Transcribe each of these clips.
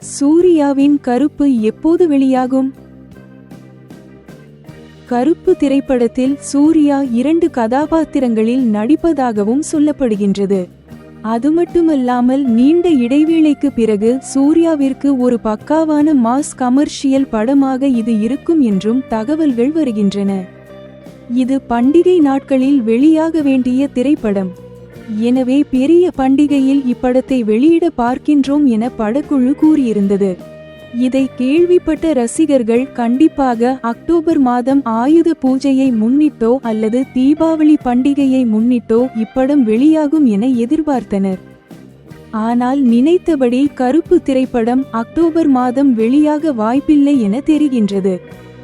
சூர்யாவின் கருப்பு எப்போது வெளியாகும்? கருப்பு திரைப்படத்தில் சூர்யா இரண்டு கதாபாத்திரங்களில் நடிப்பதாகவும் சொல்லப்படுகின்றது. அது மட்டுமல்லாமல் நீண்ட இடைவேளைக்கு பிறகு சூர்யாவிற்கு ஒரு பக்காவான மாஸ் கமர்ஷியல் படமாக இது இருக்கும் என்றும் தகவல்கள் வருகின்றன. இது பண்டிகை நாட்களில் வெளியாக வேண்டிய திரைப்படம். எனவே பெரிய பண்டிகையில் இப்படத்தை வெளியிட பார்க்கின்றோம் என படக்குழு கூறியிருந்தது. இதை கேள்விப்பட்ட ரசிகர்கள் கண்டிப்பாக அக்டோபர் மாதம் ஆயுத பூஜையை முன்னிட்டோ அல்லது தீபாவளி பண்டிகையை முன்னிட்டோ இப்படம் வெளியாகும் என எதிர்பார்த்தனர். ஆனால் நினைத்தபடி கருப்பு திரைப்படம் அக்டோபர் மாதம் வெளியாக வாய்ப்பில்லை என தெரிகின்றது.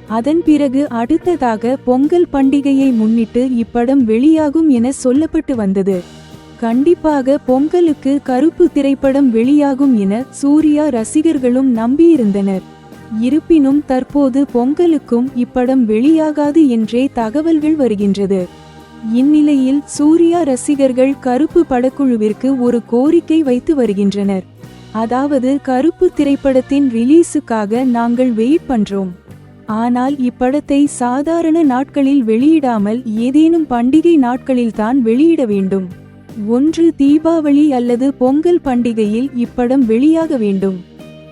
அதன் பிறகு அடுத்ததாக பொங்கல் பண்டிகையை முன்னிட்டு இப்படம் வெளியாகும் என சொல்லப்பட்டு வந்தது. கண்டிப்பாக பொங்கலுக்கு கருப்பு திரைப்படம் வெளியாகும் என சூர்யா ரசிகர்களும் நம்பியிருந்தனர். இருப்பினும் தற்போது பொங்கலுக்கும் இப்படம் வெளியாகாது என்றே தகவல்கள் வருகின்றது. இந்நிலையில் சூர்யா ரசிகர்கள் கருப்பு படக்குழுவிற்கு ஒரு கோரிக்கை வைத்து வருகின்றனர். அதாவது கருப்பு திரைப்படத்தின் ரிலீஸுக்காக நாங்கள் வெயிட் பண்றோம். ஆனால் இப்படத்தை சாதாரண நாட்களில் வெளியிடாமல் ஏதேனும் பண்டிகை நாட்களில்தான் வெளியிட வேண்டும். ஒன்று தீபாவளி அல்லது பொங்கல் பண்டிகையில் இப்படம் வெளியாக வேண்டும்.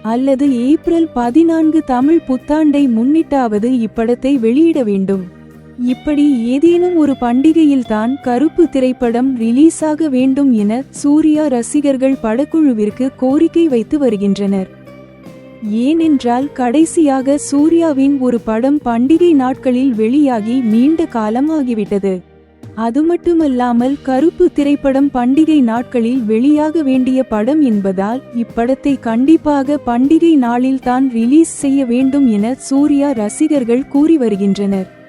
அல்லது ஏப்ரல் பதினான்கு தமிழ் புத்தாண்டை முன்னிட்டாவது இப்படத்தை வெளியிட வேண்டும். இப்படி ஏதேனும் ஒரு பண்டிகையில்தான் கருப்பு திரைப்படம் ரிலீஸாக வேண்டும் என சூர்யா ரசிகர்கள் படக்குழுவிற்கு கோரிக்கை வைத்து வருகின்றனர். ஏனென்றால் கடைசியாக சூர்யாவின் ஒரு படம் பண்டிகை நாட்களில் வெளியாகி நீண்ட காலம் ஆகிவிட்டது. அது மட்டுமல்லாமல் கருப்பு திரைப்படம் பண்டிகை நாட்களில் வெளியாக வேண்டிய படம் என்பதால் இப்படத்தை கண்டிப்பாக பண்டிகை நாளில் தான் ரிலீஸ் செய்ய வேண்டும் என சூர்யா ரசிகர்கள் கூறி வருகின்றனர்.